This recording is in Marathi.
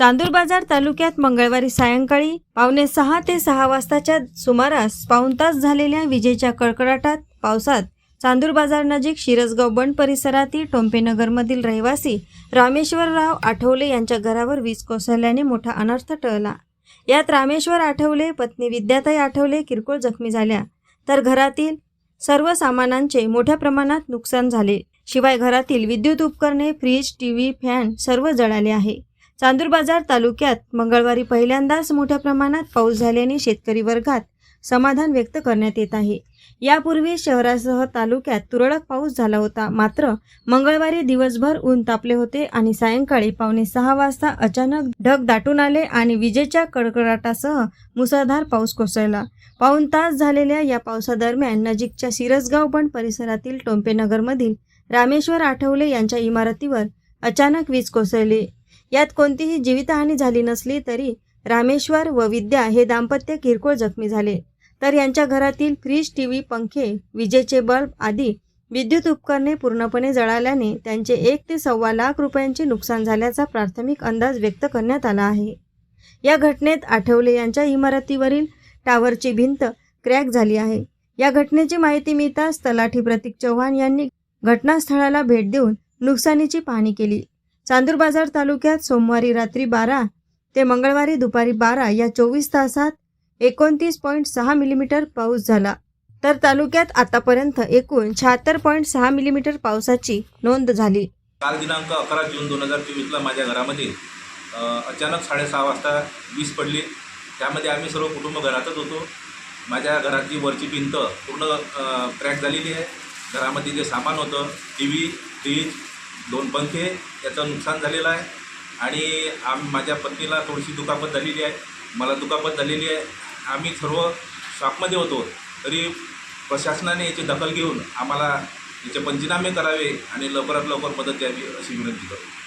चांदूर बाजार तालुक्यात मंगळवारी सायंकाळी पावणे सहा ते सहा वाजताच्या सुमारास पाऊण तास झालेल्या विजेच्या कडकडाटात पावसात चांदूर बाजार नजीक शिरसगाव बंड परिसरातील टोंपेनगरमधील रहिवासी रामेश्वरराव आठवले यांच्या घरावर वीज कोसळल्याने मोठा अनर्थ टळला. यात रामेश्वर आठवले पत्नी विद्याताई आठवले किरकोळ जखमी झाल्या. तर घरातील सर्व सामानांचे मोठ्या प्रमाणात नुकसान झाले. शिवाय घरातील विद्युत उपकरणे फ्रीज टीव्ही फॅन सर्व जळाले आहे. चांदूर बाजार तालुक्यात मंगळवारी पहिल्यांदाच मोठ्या प्रमाणात पाऊस झाल्याने शेतकरी वर्गात समाधान व्यक्त करण्यात येत आहे. यापूर्वी शहरासह तालुक्यात तुरळक पाऊस झाला होता. मात्र मंगळवारी दिवसभर ऊन तापले होते आणि सायंकाळी पावणे सहा वाजता अचानक ढग दाटून आले आणि विजेच्या कडकडाटासह मुसळधार पाऊस कोसळला. पाऊण तास झालेल्या या पावसादरम्यान नजीकच्या सिरसगाव बंड परिसरातील टोंपेनगरमधील रामेश्वर आठवले यांच्या इमारतीवर अचानक वीज कोसळली. यात कोणतीही जीवितहानी झाली नसली तरी रामेश्वर व विद्या हे दाम्पत्य किरकोळ जखमी झाले. तर यांच्या घरातील फ्रीज टीव्ही पंखे विजेचे बल्ब आदी विद्युत उपकरणे पूर्णपणे जळाल्याने त्यांचे एक ते सव्वा लाख रुपयांचे नुकसान झाल्याचा प्राथमिक अंदाज व्यक्त करण्यात आला आहे. या घटनेत आठवले यांच्या इमारतीवरील टावरची भिंत क्रॅक झाली आहे. या घटनेची माहिती मिळताच तलाठी प्रतीक चव्हाण यांनी घटनास्थळाला भेट देऊन नुकसानीची पाहणी केली. चांदूर बाजार तालुक्यात सोमवारी रात्री बारा ते मंगळवारी दुपारी बारा या चोवीस तासात एकोणतीस पॉईंट सहा मिलीमीटर पाऊस झाला. तर तालुक्यात आतापर्यंत एकूण शहात्तर पॉईंट सहा मिलीमीटर पावसाची नोंद झाली. काल दिनांक अकरा जून दोन हजार चोवीसला माझ्या घरामध्ये अचानक साडेसहा वाजता वीज पडली. त्यामध्ये आम्ही सर्व कुटुंब घरातच होतो. माझ्या घरातली वरची भिंत पूर्ण क्रॅक झालेली आहे. घरामध्ये जे सामान होतं टी व्ही फ्रीज दोन पंखे याचं नुकसान झालेलं आहे. आणि आम माझ्या पत्नीला थोडीशी दुखापत झालेली आहे. मला दुखापत झालेली आहे. आम्ही सर्व शॉपमध्ये होतो. तरी प्रशासनाने याची दखल घेऊन आम्हाला याचे पंचनामे करावे आणि लवकरात लवकर मदत द्यावी अशी विनंती करतो.